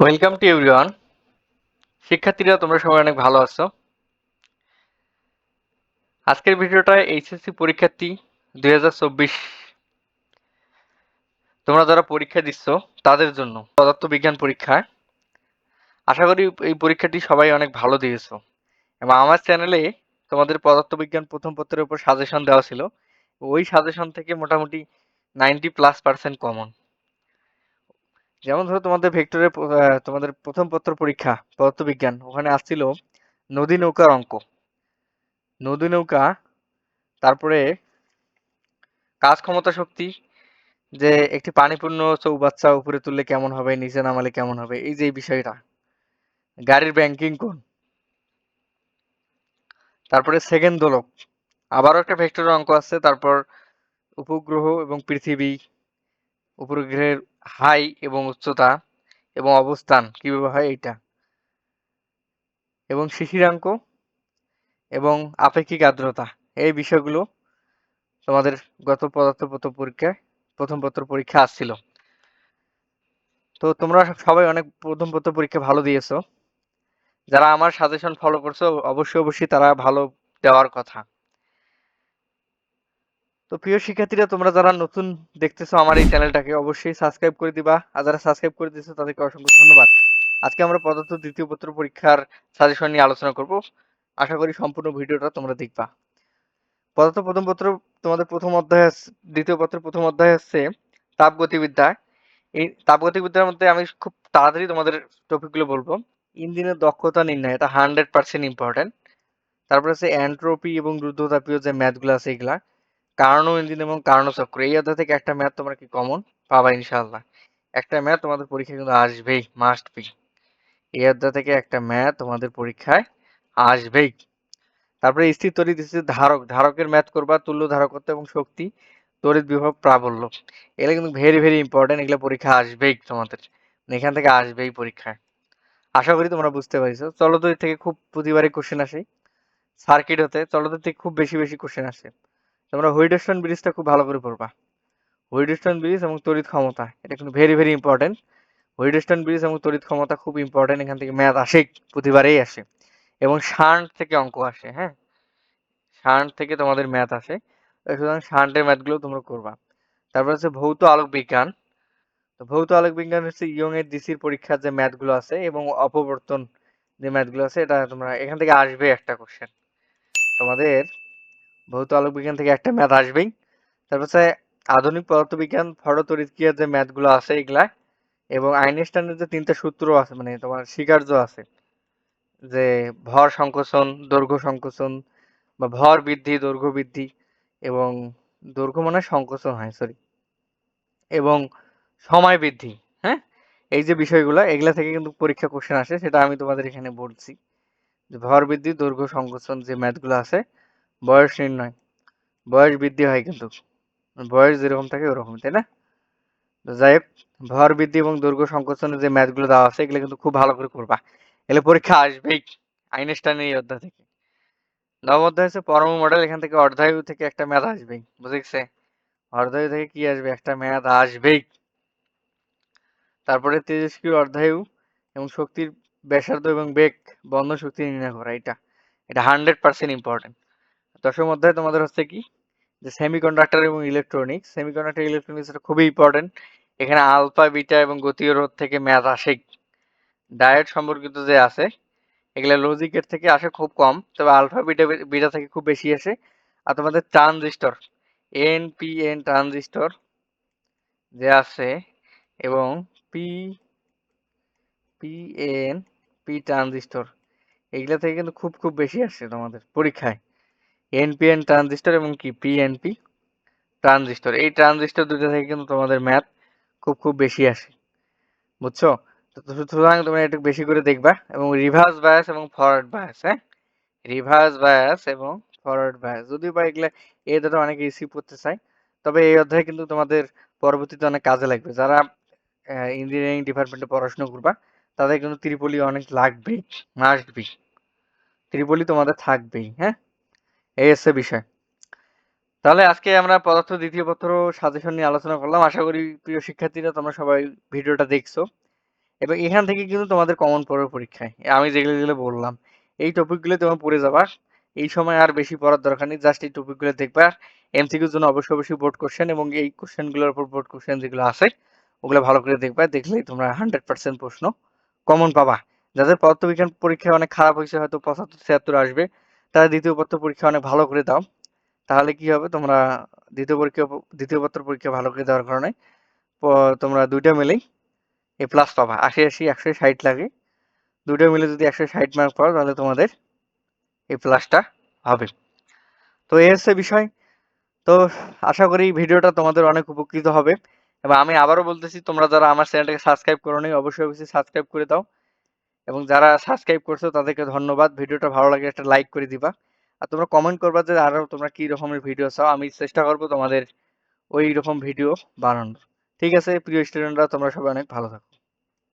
Welcome to everyone শিক্ষার্থীরা, তোমরা সবাই অনেক ভালো আছো। আজকের ভিডিওটা এইচএসসি পরীক্ষার্থী দুই হাজার চব্বিশ। তোমরা যারা পরীক্ষা দিচ্ছ, তাদের জন্য পদার্থবিজ্ঞান পরীক্ষা। আশা করি এই পরীক্ষাটি সবাই অনেক ভালো দিয়েছ। এবং আমার চ্যানেলে তোমাদের পদার্থবিজ্ঞান প্রথম পত্রের উপর সাজেশন দেওয়া ছিল। ওই সাজেশন থেকে মোটামুটি নাইনটি প্লাস পার্সেন্ট কমন যেমন ধরো তোমাদের ভেক্টরের তোমাদের প্রথম পত্র পরীক্ষা, পদার্থবিজ্ঞান, ওখানে আসছিল নদী নৌকার অঙ্ক। নদী নৌকা, তারপরে কাজ ক্ষমতা শক্তি, যে একটি পানিপূর্ণ চৌবাচ্চা উপরে তুললে কেমন হবে, নিচে নামালে কেমন হবে, এই যে বিষয়টা। গাড়ির ব্যাংকিং কোন তারপরে সেকেন্ড দোলক। আবারও একটা ভেক্টরের অঙ্ক আছে, তারপর উপগ্রহ এবং পৃথিবী, উপগ্রহের হাই এবং উচ্চতা এবং অবস্থান কীভাবে হয় এইটা? এবং শিশিরাঙ্ক এবং আপেক্ষিক আর্দ্রতা, এই বিষয়গুলো তোমাদের গত পদার্থ পত্র পরীক্ষায় প্রথম পত্র পরীক্ষা আসছিল। তো তোমরা সবাই অনেক প্রথম পত্র পরীক্ষা ভালো দিয়েছ। যারা আমার সাজেশন ফলো করছ, অবশ্যই অবশ্যই তারা ভালো দেওয়ার কথা। তো প্রিয় শিক্ষার্থীরা, তোমরা যারা নতুন দেখতেছো আমার এই চ্যানেলটাকে অবশ্যই সাবস্ক্রাইব করে দিবা। আর যারা সাবস্ক্রাইব করে দিয়েছ, তাদেরকে অসংখ্য ধন্যবাদ। আজকে আমরা পদার্থ দ্বিতীয় পত্র পরীক্ষার সাজেশন নিয়ে আলোচনা করব। আশা করি সম্পূর্ণ ভিডিওটা তোমরা দেখবা। পদার্থ প্রথম পত্র তোমাদের প্রথম অধ্যায় দ্বিতীয় পত্রের প্রথম অধ্যায় হচ্ছে তাপগতিবিদ্যা। এই তাপগতিবিদ্যার মধ্যে আমি খুব তাড়াতাড়ি তোমাদের টপিকগুলো বলব। ইঞ্জিনের দক্ষতা নির্ণয়, এটা হান্ড্রেড পার্সেন্ট ইম্পর্টেন্ট তারপরে আছে অ্যান্ট্রোপি এবং রুদ্ধতাপীয় যে ম্যাথগুলো আছে, এগুলা। কার্নো ইঞ্জিন এবং কার্নো চক্র এই অধ্যায় থেকে একটা ম্যাথ তোমরা কি কমন পাবা ইনশাআল্লাহ। একটা ম্যাথ তোমাদের পরীক্ষায় কিন্তু আসবেই মাস্ট বি এই অধ্যায় থেকে একটা ম্যাথ তোমাদের পরীক্ষায় আসবেই। তারপরে স্থির তড়িৎ, স্থির ধারক। ধারকের ম্যাথ করবা, তুল্য ধারকত্ব এবং শক্তি, তড়িৎ বিভব, প্রাবল্য। এগুলো কিন্তু ভেরি ভেরি ইম্পর্টেন্ট এগুলো পরীক্ষা আসবেই তোমাদের। এখান থেকে আসবেই পরীক্ষায়। আশা করি তোমরা বুঝতে পারছ। চলতরিৎ থেকে খুব প্রতিবারই কোশ্চেন আসে। সার্কিট হতে। চলতরিৎ থেকে খুব বেশি বেশি কোশ্চেন আসে। তোমরা হুইডস্টোন ব্রিজটা খুব ভালো করে পড়বা। হুইডস্টোন ব্রিজ এবং তড়িৎ ক্ষমতা, এটা কিন্তু very very important Wheatstone bridge এবং তড়িৎ ক্ষমতা খুব ইম্পর্টেন্ট এখান থেকে ম্যাথ আসে, প্রতিবারেই আসে। এবং শান্ট থেকে অঙ্ক আসে হ্যাঁ? শান্ট থেকে তোমাদের ম্যাথ আসে। সুতরাং শান্টের ম্যাথগুলো তোমরা করবা। তারপর হচ্ছে ভৌত আলোক বিজ্ঞান। তো ভৌত আলোক বিজ্ঞান হচ্ছে ইয়ং এর ডিসির পরীক্ষার যে ম্যাথগুলো আছে এবং অপবর্তন যে ম্যাথগুলো আছে, এটা তোমরা এখান থেকে আসবে একটা কোশ্চেন তোমাদের ভৌত আলোক বিজ্ঞান থেকে একটা ম্যাথ আসবেই। তারপর আধুনিক পদার্থবিজ্ঞান, ফটোতড়িৎক্রিয়ার যে ম্যাথগুলো আছে এগুলা এবং আইনস্টাইনের যে তিনটা সূত্র আছে মানে তোমার স্বীকার্য আছে, যে ভর সংকোচন, দৈর্ঘ্য সংকোচন বা ভর বৃদ্ধি, দৈর্ঘ্য বৃদ্ধি এবং দৈর্ঘ্য মানে সংকোচন হয় সরি এবং সময় বৃদ্ধি হ্যাঁ? এই যে বিষয়গুলো, এগুলা থেকে কিন্তু পরীক্ষা কোশ্চেন আসে, সেটা আমি তোমাদের এখানে বলছি। ভর বৃদ্ধি, দৈর্ঘ্য সংকোচন যে ম্যাথগুলো আছে বয়স নির্ণয়। বয়স বৃদ্ধি হয় কিন্তু। বয়স যেরকম থাকে ওরকম, তাই না? যাই হোক, ভর বৃদ্ধি এবং দৈর্ঘ্য সংকোচনের যে ম্যাথগুলো দেওয়া আছে, এগুলো কিন্তু খুব ভালো করে করবা। এগুলো পরীক্ষা আসবেই, আইনস্টাইনের এই অধ্যায় থেকে। নবম অধ্যায় হচ্ছে পরমাণু মডেল, এখান থেকে অর্ধায়ু থেকে একটা ম্যাথ আসবেই, বুঝেছে? অর্ধায়ু থেকে কি আসবে? একটা ম্যাথ আসবেই। তারপরে তেজস্ক্রিয় অর্ধায়ু এবং শক্তির ব্যাসার্ধ এবং বেগ, বন্ধ শক্তি নির্ণয় করা, এটা। এটা হান্ড্রেড পার্সেন্ট ইম্পর্টেন্ট দশম অধ্যায় তোমাদের হচ্ছে কি? যে সেমিকন্ডাক্টর এবং ইলেকট্রনিক্স সেমিকন্ডাক্টর ইলেকট্রনিক্স এটা খুবই ইম্পর্টেন্ট এখানে আলফা বিটা এবং গতীয় রোধ থেকে ম্যাথ আসে। ডায়েট সম্পর্কিত যে আছে, এগুলো লজিকের থেকে আসে খুব কম, তবে আলফা বিটা বিটা থেকে খুব বেশি আসে। আর তোমাদের transistor N P N transistor যে আছে এবং P P N P transistor এগুলা থেকে কিন্তু খুব খুব বেশি আসে তোমাদের পরীক্ষায়। এনপিএন ট্রানজিস্টর এবং কি? পিএনপি ট্রানজিস্টর এই ট্রানজিস্টর দুটো থেকে কিন্তু তোমাদের ম্যাথ খুব খুব বেশি আসে। বুঝছ? সুতরাং তোমরা একটু বেশি করে দেখবা এবং রিভার্স বায়াস এবং ফরওয়ার্ড বায়াস হ্যাঁ? রিভার্স বায়াস এবং ফরওয়ার্ড বায়াস যদিও বা এগুলো এই দুটো অনেকে রিসিভ করতে চায়, তবে এই অধ্যায় কিন্তু তোমাদের পরবর্তীতে অনেক কাজে লাগবে। যারা ইঞ্জিনিয়ারিং ডিপার্টমেন্টে পড়াশোনা করবা, তাদের কিন্তু ত্রিপলি অনেক লাগবেই মাস্ট বি ত্রিপলি তোমাদের থাকবেই হ্যাঁ? হচ্ছে বিষয়। তাহলে আজকে আমরা পদার্থ দ্বিতীয় পত্র সাজেশন নিয়ে আলোচনা করলাম। আশা করি প্রিয় শিক্ষার্থীরা তোমরা সবাই ভিডিওটা দেখছ। এবং এখান থেকে কিন্তু তোমাদের কমন পড়বে পরীক্ষায়, আমি যেগুলো যেগুলো বললাম, এই টপিকগুলো তোমার পড়ে যাবা। এই সময় আর বেশি পড়ার দরকার নেই জাস্ট এই টপিকগুলো দেখবা। এমসিকিউর জন্য অবশ্যই অবশ্যই বোর্ড কোশ্চেন এবং এই কোশ্চেনগুলোর উপর বোর্ড কোশ্চেন যেগুলো আছে, ওগুলো ভালো করে দেখবা। দেখলেই তোমরা হান্ড্রেড পার্সেন্ট প্রশ্ন কমন পাবা। যাদের পদার্থবিজ্ঞান পরীক্ষা অনেক খারাপ হয়েছে, হয়তো পঁচাত্তর ছিয়াত্তর আসবে। তারা দ্বিতীয় পত্র পরীক্ষা অনেক ভালো করে দাও। তাহলে কি হবে? তোমরা দ্বিতীয় পরীক্ষা, দ্বিতীয় পত্র পরীক্ষা ভালো করে দেওয়ার কারণে তোমরা দুইটা মিলেই এ প্লাস পাবা। আশি আশি, একশো ষাট লাগে। দুটো মিলে যদি একশো ষাট মার্ক পাও, তাহলে তোমাদের এই প্লাসটা হবে। তো এই হচ্ছে বিষয়। তো আশা করি ভিডিওটা তোমাদের অনেক উপকৃত হবে। এবং আমি আবারও বলতেছি, তোমরা যারা আমার চ্যানেলটাকে সাবস্ক্রাইব করো নি অবশ্যই অবশ্যই সাবস্ক্রাইব করে দাও। এবং যারা সাবস্ক্রাইব করছ, তাদেরকে ধন্যবাদ। ভিডিওটা ভালো লাগে, একটা লাইক করে দিবা। আর তোমরা কমেন্ট করবা যে আরও তোমরা কী রকমের ভিডিও চাও? আমি চেষ্টা করব তোমাদের ওই রকম ভিডিও বানানোর। ঠিক আছে, প্রিয় স্টুডেন্টরা তোমরা সবাই অনেক ভালো থাকো।